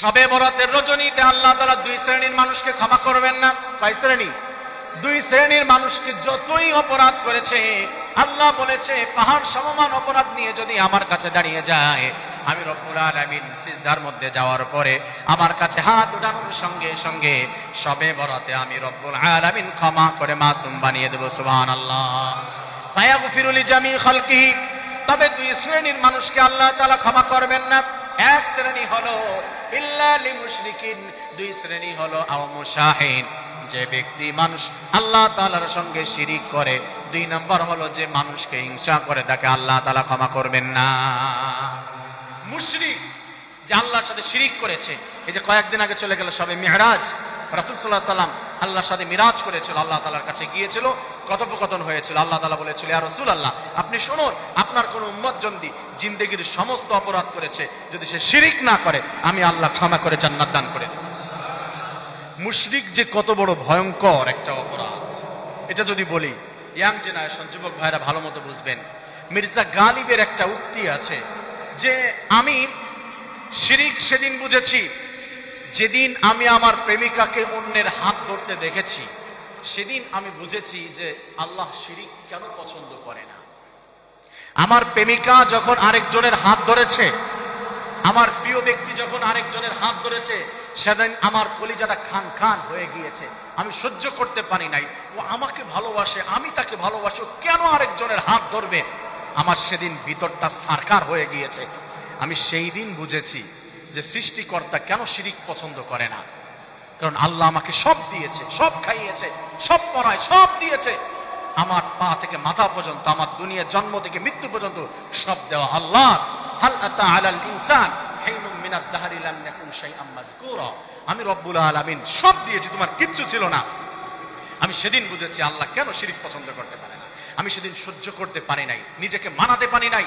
সবে বরাতের রজনীতে আল্লাহ তালা দুই শ্রেণির মানুষকে ক্ষমা করবেন না। কয় শ্রেণি? দুই শ্রেণির মানুষকে যতই অপরাধ করেছে, আল্লাহ বলেছে, পাহাড় সমমান অপরাধ নিয়ে যদি আমার কাছে দাঁড়িয়ে যায়, আমি রব্বুল আলামিন সিজদার মধ্যে যাওয়ার পরে আমার কাছে হাত উঠানোর সঙ্গে সঙ্গে সবে বরাতে আমি রব্বুল আলামিন ক্ষমা করে মাসুম বানিয়ে দেবো, সুবহানাল্লাহ। ফায়াগফিরুল জামি খালকিহি। তবে দুই শ্রেণির মানুষকে আল্লাহ তাআলা ক্ষমা করবেন না। এক শ্রেণি হলো ইল্লালি মুশরিকিন, দুই শ্রেণি হলো আওমুশাহিন যে ব্যক্তি মানুষ আল্লাহ তালার সঙ্গে শিরিক করে, দুই নম্বর হলো যে মানুষকে হিংসা করে, তাকে আল্লাহ তালা ক্ষমা করবেন না। মুশরিক যে আল্লাহর সাথে শিরিক করেছে, এই যে কয়েকদিন আগে চলে গেল সবে মেহরাজ রাসুল সাল্লাম আল্লাহর সাথে মিরাজ করেছিল, আল্লাহ তালার কাছে গিয়েছিল, কথোপকথন হয়েছিল, আল্লাহ তালা বলেছিল আর রসুল আল্লাহ আপনি শুনুন, আপনার কোন উম্মত যদি জিন্দগির সমস্ত অপরাধ করেছে, যদি সে শিরিক না করে, আমি আল্লাহ ক্ষমা করে জান্নাত দান করে মুশরিক যে কত বড় ভয়ঙ্কর একটা অপরাধ। এটা যদি বলি, ইয়াং জেনারেশন, যুবক ভাইরা ভালো মতো বুঝবেন, মির্জা গালিবের একটা উক্তি আছে যে, আমি শিরিক সেদিন বুঝেছি যেদিন আমি আমার প্রেমিকাকে অন্যের হাত ধরতে দেখেছি, সেদিন আমি বুঝেছি যে আল্লাহ শিরিক কেন পছন্দ করে না। আমার প্রেমিকা যখন আরেকজনের হাত ধরেছে, আমার প্রিয় ব্যক্তি যখন আরেকজনের হাত ধরেছে, সেদিন আমার কলিজাটা খান খান হয়ে গিয়েছে। আমি সহ্য করতে পারি নাই। ও আমাকে ভালোবাসে, আমি তাকে ভালোবাসো কেন আরেকজনের হাত ধরবে? আমার সেদিন ভিতরটা সারকার হয়ে গিয়েছে। আমি সেই দিন বুঝেছি যে সৃষ্টিকর্তা কেন শিরিক পছন্দ করে না? কারণ আল্লাহ আমাকে সব দিয়েছে, সব খাইয়েছে, সব পড়ায়, সব দিয়েছে। আমার পা থেকে মাথা পর্যন্ত, আমার দুনিয়ার জন্ম থেকে মৃত্যু পর্যন্ত সব দেওয়া আল্লাহ। হাল আতা আলাল ইনসান আমি রব্বুল আলামিন সব দিয়েছি, তোমার কিচ্ছু ছিল না। আমি সেদিন বুঝেছি আল্লাহ কেন শিরিক পছন্দ করতে পারে না। আমি সেদিন সহ্য করতে পারি নাই, নিজেকে মানাতে পারি নাই।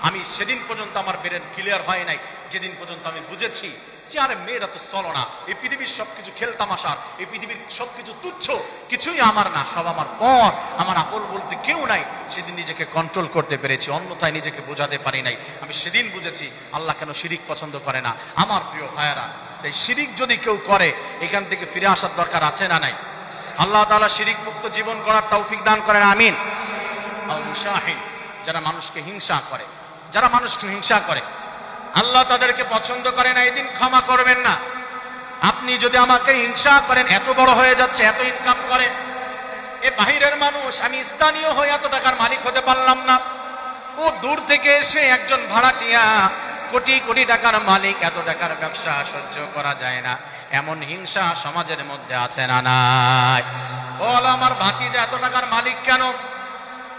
আমি সেদিন পর্যন্ত আমার ব্রেন ক্লিয়ার হয় নাই। যেদিন পর্যন্ত আমি বুঝেছি যে আরে মেয়েরা তো চলো না। এই পৃথিবীর সব সবকিছু খেলতামাশার এই পৃথিবীর সবকিছু তুচ্ছ, কিছুই আমার না, সব আমার পর। আমার আপন বলতে কেউ নাই। সেদিন নিজেকে কন্ট্রোল করতে পেরেছি, অন্যথায় নিজেকে বোঝাতে পারি নাই। আমি সেদিন বুঝেছি, আল্লাহ কেন শিরিক পছন্দ করে না। আমার প্রিয় ভাইয়েরা, তাই শিরিক যদি কেউ করে, এখান থেকে ফিরে আসার দরকার আছে না নাই? আল্লাহ তাআলা শিরিক মুক্ত জীবন করার তৌফিক দান করেন, আমিন। যারা মানুষকে হিংসা করে। যারা মানুষকে হিংসা করে। আল্লাহ তাদেরকে পছন্দ করে না, এদিন ক্ষমা করবেন না। আপনি যদি আমাকে হিংসা করেন, এত বড় হয়ে যাচ্ছে, এত ইনকাম করে। এ বাহিরের মানুষ, আমি স্থানীয় হয়ে এত টাকার মালিক হতে পারলাম না। ও দূর থেকে এসে একজন ভাড়াটিয়া, কোটি কোটি টাকার মালিক, এত টাকার ব্যবসা সহ্য করা যায় না। এমন হিংসা সমাজের মধ্যে আছে না, নাই। বল আমার ভাতিজা, এত টাকার মালিক কেন?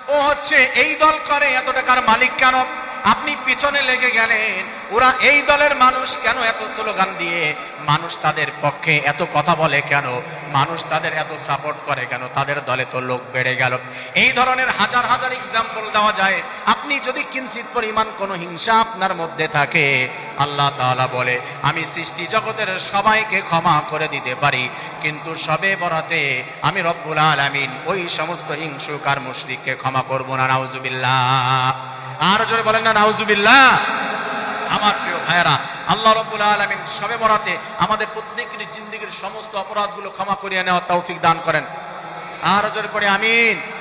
ও হচ্ছে, এই দল করে, এত টাকার মালিক কেন? আপনি পিছনে লেগে গেলেন। ওরা এই দলের মানুষ কেন এত স্লোগান দিয়ে? মানুষ তাদের পক্ষে এত কথা বলে কেন? মানুষ তাদের এত সাপোর্ট করে কেন? তাদের দলে তো লোক বেড়ে গেল। এই ধরনের হাজার হাজার এক্সাম্পল দেওয়া যায়। আপনি যদি কিঞ্চিত পরিমাণ কোনো হিংসা আপনার মধ্যে থাকে, আল্লাহ তাআলা বলে, আমি সৃষ্টি জগতের সবাইকে ক্ষমা করে দিতে পারি, কিন্তু সবে বরাতে আমি রব্বুল আলামিন ওই সমস্ত হিংসুক আর মুশরিককে ক্ষমা করব না, নাউজুবিল্লাহ। আর জোরে বলেন না, নাউজুবিল্লাহ। আমার প্রিয় ভাইয়েরা, আল্লাহ রব্বুল আলামিন সবে বরাতে আমাদের প্রত্যেকের জিন্দিগির সমস্ত অপরাধগুলো ক্ষমা করিয়ে নেওয়ার তৌফিক দান করেন। আর জোরে পড়ে, আমিন।